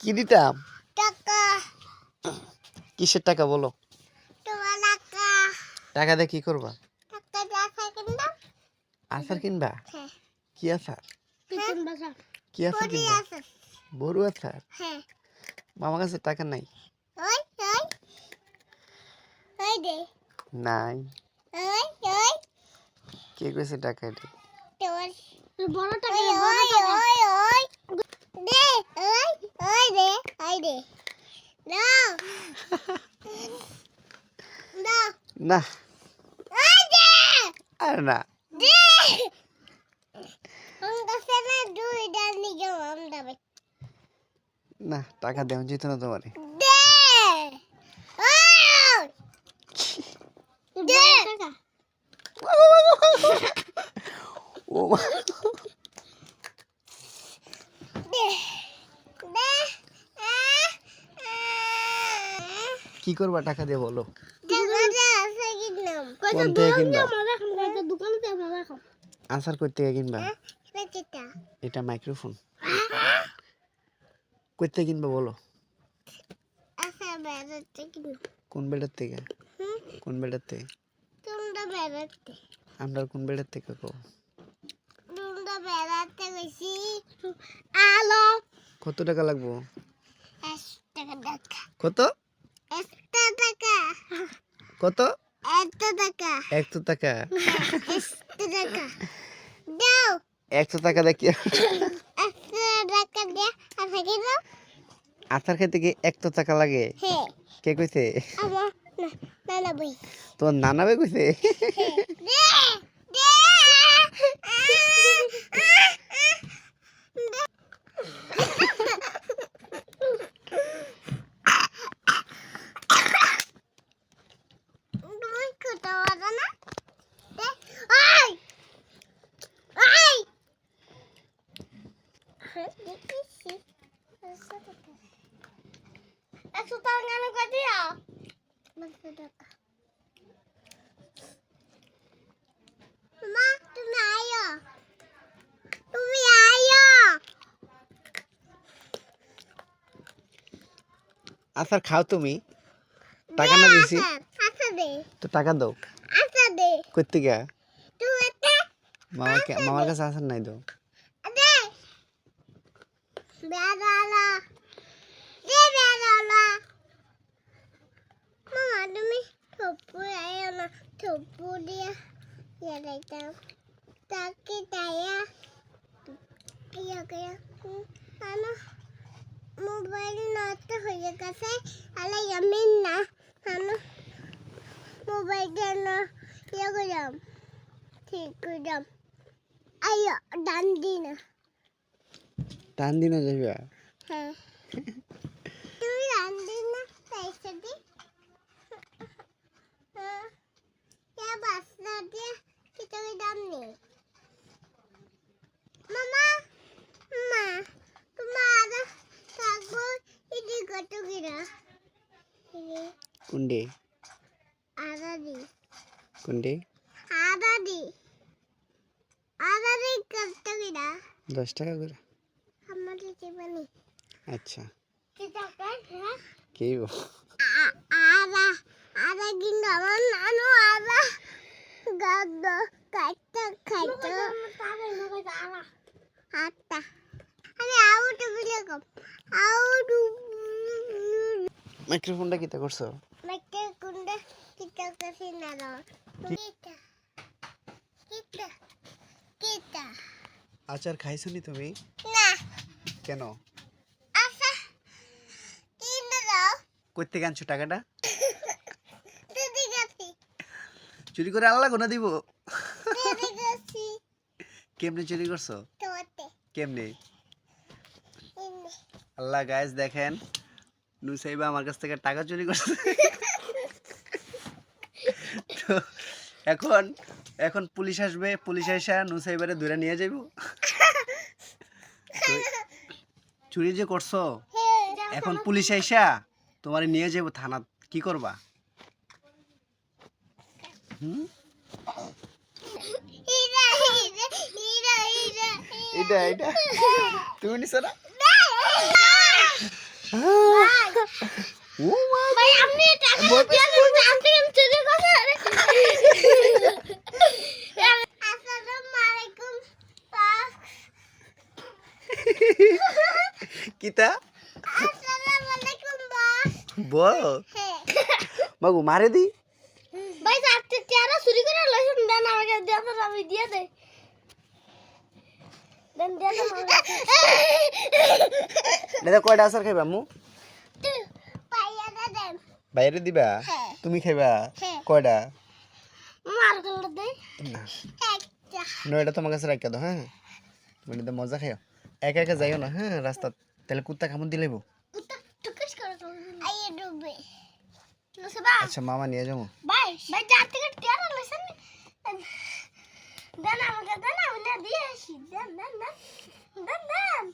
কি দিতাম? টাকা। কিসের টাকা বলো? টাকা। টাকা দিয়ে কি করবা? আচার কিনবা। হ্যাঁ। কি আচার? পিছন কি আচার কিনবা? আছে বড়ু আচার? হ্যাঁ। কাছে টাকা নাই? ওই ওই। ওই নাই। ওই ওই। কে কইছে টাকা এটা? বড় টাকা ওই ওই ওই। দে ওই ওই দে ওই দে। নাও নাও না। ওই দে। আর না। দে। না টাকা দেওয়া যেত না তোমারে। দে। ওই। দে। ও মা, দে দে আ আ কি করবা টাকা দিয়ে বলো? কোন থেকে কিনবা? থেকে এটা মাইক্রোফোন কই থেকে কিনবা বলো? কিনলাম কোন বেডের থেকে? কোন বেডের থেকে? আমরা কোন বেডের থেকে কো কত টাকা লাগবো? কত? কত? একটা টাকা। একশো টাকা? টাকা। দাও। একশো টাকা দেখি আচার খেতে কি একশো টাকা লাগে? কে কইছে? আমার নানা তোমার নানাবে কইছে দে দে তুমি কোথাও আছো না দে ওই ওই দেখেছি একশো টাকা কেন কাটিয়া একশো টাকা মা তুমি আয়ো তুমি আয়ো আচার খাও তুমি। টাকা না দিছি আচ্ছা দে। তো টাকা দাও। আচ্ছা দে। কই থেকে তুই এটা মামার কা- মামার কাছে আচার নাই দাও দে Bé la la. Bé bé la la. Mama dumi topu ayana topu dia. Ya dayam. Taki daya. Ya kaya. Ana. Mobile not hoye kase. Ala yamin na. Ana. Mobile na. Ya kaya. Tik kaya. đi dandina. দিনে যাইবা। হ্যাঁ। তুমি ডান দিনা পয়সা দি। হ্যাঁ ya বাসনা দিয়ে কিছু দাম নেই। মামা মা তোমার থাকব ইডি কত কিনা কোনডে? আদা দি। কোনডে? আদা দি। কত কিনা দশ টাকা করে। আচ্ছা। কি হ্যাঁ? কি গো? আ- আদা আদা কিন্তু আমার নানু আদা। গাদ্দ কাটতে খাইতো আটটা। আমি আউট বিলে কম আউট মাইক্রোফোনটা কিতা করছ? মেটে কুন্ডে কিটা কাছে না কিটা কিটা কিটা আচার খাইছো নি তুমি? কেন? আচ্ছা কই থেকে আনছো টাকাটা? চুরি করে আল্লাহ গোনা দিব? কেমনে চুরি করছ? কেমনে? আল্লাহ গাইস দেখেন নুসাইবা আমার কাছ থেকে টাকা চুরি করছে। তো এখন এখন পুলিশ আসবে পুলিশ আইসা নুসাইবারে ধরে নিয়ে যাইব। চুরি যে করছ? এখন পুলিশ আইসা তোমারে নিয়ে যাব থানা কি করবা? হুম? এটা এটা তুমি নিছো না? ও মা ভাই আপনি টাকা দিয়ে আপনি কিতা বস। মাগু মারে দি। ভাই আপনি টিয়ারা চুরি করে লইছেন দেন আমাকে দেন আমি দিয়ে দেই। দেন দেন দাদা কয়টা আসার খাইবা আম্মু বাইরে দিবা? হ্যাঁ। তুমি খাইবা? হ্যাঁ। কয়টা? মার করে দেই না একটা। নয়টা তোমার কাছে রাখিয়া দাও হ্যাঁ? তুমি মজা খাইও। একা একা যাইও না হ্যাঁ রাস্তা তাহলে কুত্তা কেমন দিলেব কুত্তা টুকুস করে আইয়ে ডুবে। লসবা আচ্ছা মামা নিয়ে যাব। ভাই ভাই যার থেকে টিয়ারা লইছেন দেন আমাকে দেন আমি না দিয়ে আসি। দেন দেন দেন দেন।